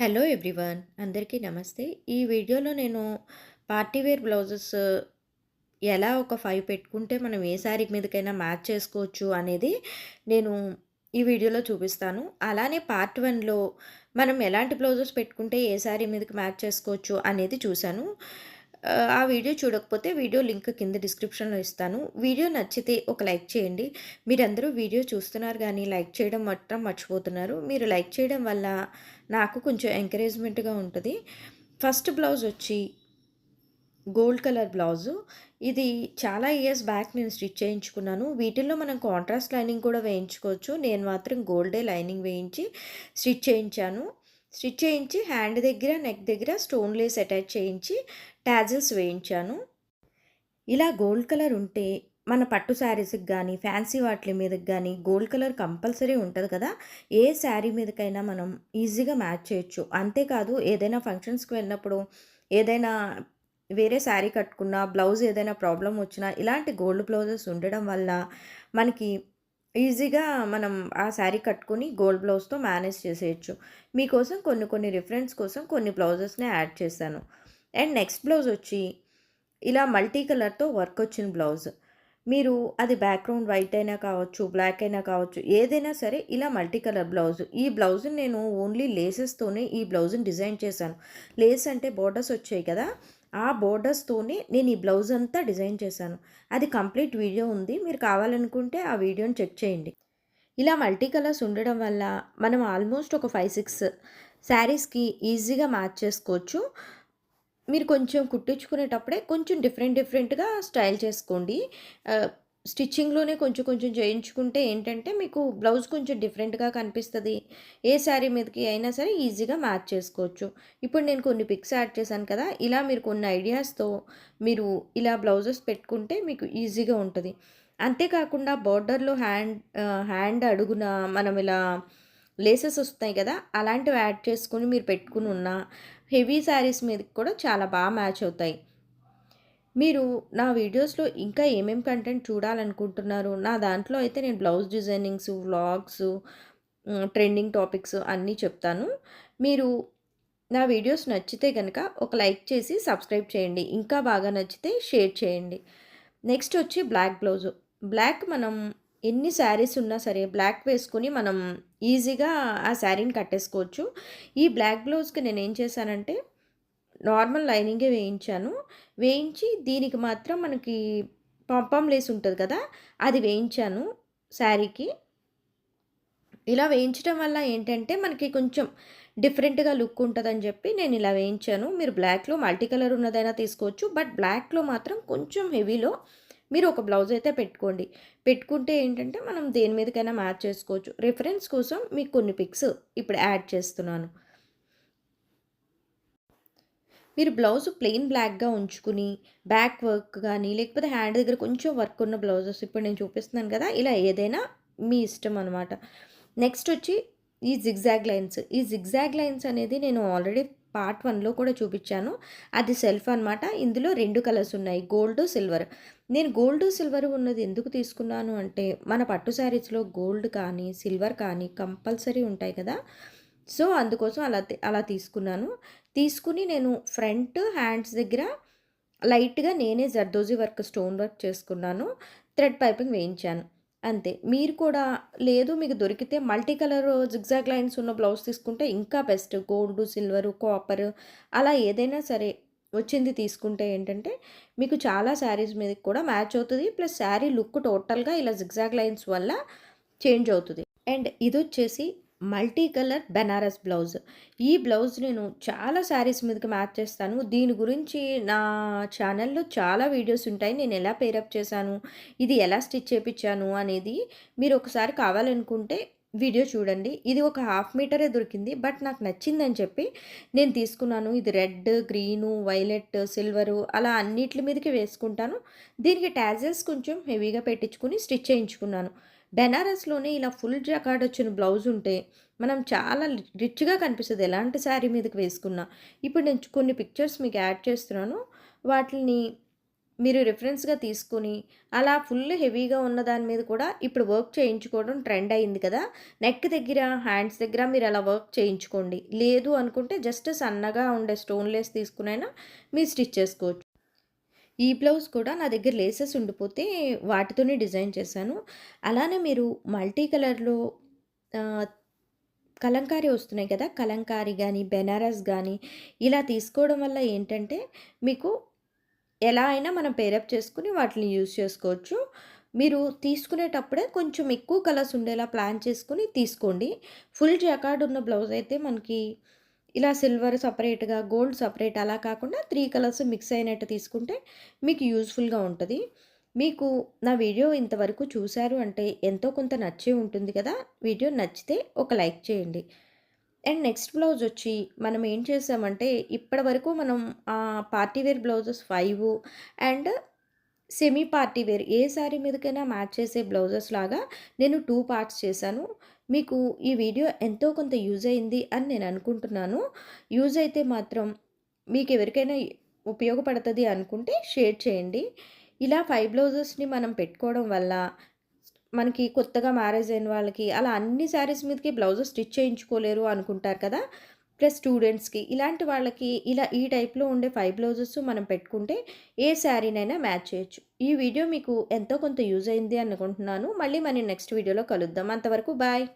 Hello everyone అందరికీ నమస్తే. ఈ వీడియోలో నేను పార్టీ వేర్ బ్లౌజెస్ ఎలా ఒక ఫైవ్ పెట్టుకుంటే మనం ఏ శారీ మీదకైనా మ్యాచ్ చేసుకోవచ్చు అనేది నేను ఈ వీడియోలో చూపిస్తాను. అలానే పార్ట్ వన్లో మనం ఎలాంటి బ్లౌజెస్ పెట్టుకుంటే ఏ శారీ మీదకి మ్యాచ్ చేసుకోవచ్చు అనేది చూశాను. ఆ వీడియో చూడకపోతే వీడియో లింక్ కింద డిస్క్రిప్షన్లో ఇస్తాను. వీడియో నచ్చితే ఒక లైక్ చేయండి. మీరందరూ వీడియో చూస్తున్నారు కానీ లైక్ చేయడం మాత్రం మర్చిపోతున్నారు. మీరు లైక్ చేయడం వల్ల నాకు కొంచెం ఎంకరేజ్మెంట్గా ఉంటుంది. ఫస్ట్ బ్లౌజ్ వచ్చి గోల్డ్ కలర్ బ్లౌజు. ఇది చాలా ఇయర్స్ బ్యాక్ నేను స్టిచ్ చేయించుకున్నాను. వీటిల్లో మనం కాంట్రాస్ట్ లైనింగ్ కూడా వేయించుకోవచ్చు. నేను మాత్రం గోల్డే లైనింగ్ వేయించి స్టిచ్ చేయించాను. స్టిచ్ చేయించి హ్యాండ్ దగ్గర నెక్ దగ్గర స్టోన్ లేస్ అటాచ్ చేయించి ట్యాజిల్స్ వేయించాను. ఇలా గోల్డ్ కలర్ ఉంటే మన పట్టు శారీస్కి కానీ ఫ్యాన్సీ వాటి మీదకి కానీ గోల్డ్ కలర్ కంపల్సరీ ఉంటుంది కదా. ఏ శారీ మీదకైనా మనం ఈజీగా మ్యాచ్ చేయొచ్చు. అంతేకాదు ఏదైనా ఫంక్షన్స్కి వెళ్ళినప్పుడు ఏదైనా వేరే శారీ కట్టుకున్నా బ్లౌజ్ ఏదైనా ప్రాబ్లం వచ్చినా ఇలాంటి గోల్డ్ బ్లౌజెస్ ఉండడం వల్ల మనకి ఈజీగా మనం ఆ శారీ కట్టుకొని గోల్డ్ బ్లౌజ్తో మేనేజ్ చేసేయచ్చు. మీకోసం కొన్ని కొన్ని రిఫరెన్స్ కోసం కొన్ని బ్లౌజెస్ని యాడ్ చేశాను. అండ్ నెక్స్ట్ బ్లౌజ్ వచ్చి ఇలా మల్టీ కలర్తో వర్క్ వచ్చిన బ్లౌజ్. మీరు అది బ్యాక్గ్రౌండ్ వైట్ అయినా కావచ్చు బ్లాక్ అయినా కావచ్చు ఏదైనా సరే ఇలా మల్టీ కలర్ బ్లౌజ్. ఈ బ్లౌజ్ని నేను ఓన్లీ లేసెస్తోనే ఈ బ్లౌజ్ని డిజైన్ చేశాను. లేస్ అంటే బోర్డర్స్ వచ్చాయి కదా ఆ బోర్డర్స్తోనే నేను ఈ బ్లౌజ్ అంతా డిజైన్ చేశాను. అది కంప్లీట్ వీడియో ఉంది. మీరు కావాలనుకుంటే ఆ వీడియోని చెక్ చేయండి. ఇలా మల్టీ కలర్స్ ఉండడం వల్ల మనం ఆల్మోస్ట్ ఒక ఫైవ్ సిక్స్ శారీస్కి ఈజీగా మ్యాచ్ చేసుకోవచ్చు. మీరు కొంచెం కుట్టించుకునేటప్పుడే కొంచెం డిఫరెంట్ డిఫరెంట్గా స్టైల్ చేసుకోండి. స్టిచ్చింగ్లోనే కొంచెం కొంచెం చేయించుకుంటే ఏంటంటే మీకు బ్లౌజ్ కొంచెం డిఫరెంట్గా కనిపిస్తుంది. ఏ శారీ మీదకి అయినా సరే ఈజీగా మ్యాచ్ చేసుకోవచ్చు. ఇప్పుడు నేను కొన్ని పిక్స్ యాడ్ చేశాను కదా ఇలా మీరు కొన్ని ఐడియాస్తో మీరు ఇలా బ్లౌజెస్ పెట్టుకుంటే మీకు ఈజీగా ఉంటుంది. అంతేకాకుండా బార్డర్లో హ్యాండ్ హ్యాండ్ అడుగున మనం ఇలా లేసెస్ వస్తాయి కదా అలాంటివి యాడ్ చేసుకుని మీరు పెట్టుకుని ఉన్న హెవీ శారీస్ మీదకి కూడా చాలా బాగా మ్యాచ్ అవుతాయి. మీరు నా వీడియోస్లో ఇంకా ఏమేమి కంటెంట్ చూడాలనుకుంటున్నారు? నా దాంట్లో అయితే నేను blouse designings vlogs trending topics అన్నీ చెప్తాను. మీరు నా వీడియోస్ నచ్చితే కనుక ఒక లైక్ చేసి సబ్స్క్రైబ్ చేయండి. ఇంకా బాగా నచ్చితే షేర్ చేయండి. నెక్స్ట్ వచ్చి బ్లాక్ బ్లౌజ్. బ్లాక్ మనం ఎన్ని శారీస్ ఉన్నా సరే బ్లాక్ వేసుకొని మనం ఈజీగా ఆ శారీని కట్టేసుకోవచ్చు. ఈ బ్లాక్ బ్లౌజ్కి నేను ఏం చేశానంటే నార్మల్ లైనింగే వేయించాను. వేయించి దీనికి మాత్రం మనకి పంపం లేస్ ఉంటుంది కదా అది వేయించాను శారీకి. ఇలా వేయించడం వల్ల ఏంటంటే మనకి కొంచెం డిఫరెంట్గా లుక్ ఉంటుందని చెప్పి నేను ఇలా వేయించాను. మీరు బ్లాక్లో మల్టీ కలర్ ఉన్నదైనా తీసుకోవచ్చు బట్ బ్లాక్లో మాత్రం కొంచెం హెవీలో మీరు ఒక బ్లౌజ్ అయితే పెట్టుకోండి. పెట్టుకుంటే ఏంటంటే మనం దేని మీదకైనా మ్యాచ్ చేసుకోవచ్చు. రిఫరెన్స్ కోసం మీకు కొన్ని పిక్స్ ఇప్పుడు యాడ్ చేస్తున్నాను. మీరు బ్లౌజ్ ప్లెయిన్ బ్లాక్గా ఉంచుకుని బ్యాక్ వర్క్ కానీ లేకపోతే హ్యాండ్ దగ్గర కొంచెం వర్క్ ఉన్న బ్లౌజెస్ ఇప్పుడు నేను చూపిస్తున్నాను కదా ఇలా ఏదైనా మీ ఇష్టం అనమాట నెక్స్ట్ వచ్చి ఈ జిగ్జాగ్ లైన్స్. ఈ జిగ్జాగ్ లైన్స్ అనేది నేను ఆల్రెడీ పార్ట్ వన్లో కూడా చూపించాను. అది సెల్ఫ్ అనమాట ఇందులో రెండు కలర్స్ ఉన్నాయి. Gold silver. నేను గోల్డ్ సిల్వర్ ఉన్నది ఎందుకు తీసుకున్నాను అంటే మన పట్టు శారీస్లో గోల్డ్ కానీ సిల్వర్ కానీ కంపల్సరీ ఉంటాయి కదా. సో అందుకోసం అలా అలా తీసుకున్నాను. తీసుకుని నేను ఫ్రంట్ హ్యాండ్స్ దగ్గర లైట్గా నేనే జర్దోజీ వర్క్ స్టోన్ వర్క్ చేసుకున్నాను. థ్రెడ్ పైపింగ్ వేయించాను. అంతే. మీరు కూడా లేదు మీకు దొరికితే మల్టీ కలర్ జిగ్జాగ్ లైన్స్ ఉన్న బ్లౌజ్ తీసుకుంటే ఇంకా బెస్ట్. గోల్డ్ సిల్వర్ కాపర్ అలా ఏదైనా సరే వచ్చింది తీసుకుంటే ఏంటంటే మీకు చాలా శారీస్ మీద కూడా మ్యాచ్ అవుతుంది. ప్లస్ శారీ లుక్ టోటల్గా ఇలా జిగ్జాగ్ లైన్స్ వల్ల చేంజ్ అవుతుంది. అండ్ ఇది వచ్చేసి మల్టీ కలర్ బెనారస్ బ్లౌజ్. ఈ బ్లౌజ్ నేను చాలా శారీస్ మీదకి మ్యాచ్ చేస్తాను. దీని గురించి నా ఛానల్లో చాలా వీడియోస్ ఉంటాయి. నేను ఎలా పేరప్ చేశాను? ఇది ఎలా స్టిచ్ చేయించాను అనేది మీరు ఒకసారి కావాలనుకుంటే వీడియో చూడండి. ఇది ఒక హాఫ్ మీటరే దొరికింది. బట్ నాకు నచ్చిందని చెప్పి నేను తీసుకున్నాను. ఇది రెడ్ గ్రీను వైలెట్ సిల్వరు అలా అన్నిటి మీదకి వేసుకుంటాను. దీనికి ట్యాజెస్ కొంచెం హెవీగా పెట్టించుకుని స్టిచ్ చేయించుకున్నాను. బెనారస్లోనే ఇలా ఫుల్ జకాడ్ వచ్చిన బ్లౌజ్ ఉంటే మనం చాలా రిచ్గా కనిపిస్తుంది ఎలాంటి శారీ మీదకి వేసుకున్నా ఇప్పుడు నేను కొన్ని పిక్చర్స్ మీకు యాడ్ చేస్తున్నాను వాటిని మీరు రిఫరెన్స్‌గా తీసుకొని, అలా ఫుల్ హెవీగా ఉన్న దాని మీద కూడా ఇప్పుడు వర్క్ చేయించుకోవడం ట్రెండ్ అయింది కదా! నెక్ దగ్గర, హ్యాండ్స్ దగ్గర మీరు అలా వర్క్ చేయించుకోండి. లేదు అనుకుంటే జస్ట్ సన్నగా ఉండే స్టోన్లెస్ తీసుకునైనా మీరు స్టిచ్ చేసుకోవచ్చు. ఈ బ్లౌజ్ కూడా నా దగ్గర లేసెస్ ఉండిపోతే వాటితోనే డిజైన్ చేశాను. అలానే మీరు మల్టీ కలర్‌లో కలంకారీ వస్తున్నాయి కదా! కలంకారీ కానీ బెనారస్ కానీ ఇలా తీసుకోవడం వల్ల ఏంటంటే మీకు ఎలా అయినా మనం పేరప్ చేసుకుని వాటిని యూజ్ చేసుకోవచ్చు. మీరు తీసుకునేటప్పుడే కొంచెం ఎక్కువ కలర్స్ ఉండేలా ప్లాన్ చేసుకుని తీసుకోండి. ఫుల్ జకార్డ్ ఉన్న బ్లౌజ్ అయితే మనకి ఇలా సిల్వర్ సపరేట్గా గోల్డ్ సపరేట్ అలా కాకుండా త్రీ కలర్స్ మిక్స్ అయినట్టు తీసుకుంటే మీకు యూజ్‌ఫుల్‌గా ఉంటుంది మీకు నా వీడియో ఇంతవరకు చూశారు అంటే ఎంతో కొంత నచ్చే ఉంటుంది కదా! వీడియో నచ్చితే ఒక లైక్ చేయండి. అండ్ నెక్స్ట్ బ్లౌజ్ వచ్చి మనం ఏం చేసామంటే ఇప్పటివరకు మనం party wear party wear blouses five and semi party wear ఏ శారీ మీదకైనా మ్యాచ్ చేసే బ్లౌజెస్ లాగా నేను టూ పార్ట్స్ చేశాను. మీకు ఈ వీడియో ఎంతో కొంత యూజ్ అయింది అని నేను అనుకుంటున్నాను. యూజ్ అయితే మాత్రం మీకు ఎవరికైనా ఉపయోగపడుతుంది అనుకుంటే షేర్ చేయండి. ఇలా ఫైవ్ బ్లౌజెస్‌ని మనం పెట్టుకోవడం వల్ల మనకి కొత్తగా మ్యారేజ్ అయిన వాళ్ళకి అలా అన్ని శారీస్ మీదకి బ్లౌజెస్ స్టిచ్ చేయించుకోలేరు అనుకుంటారు కదా! ప్లస్ స్టూడెంట్స్‌కి ఇలాంటి వాళ్ళకి ఇలా ఈ టైప్‌లో ఉండే ఫైవ్ బ్లౌజెస్ మనం పెట్టుకుంటే ఏ శారీనైనా మ్యాచ్ చేయొచ్చు. ఈ వీడియో మీకు ఎంతో కొంత యూజ్ అయింది అనుకుంటున్నాను. మళ్ళీ మనం నెక్స్ట్ వీడియోలో కలుద్దాం. అంతవరకు బాయ్.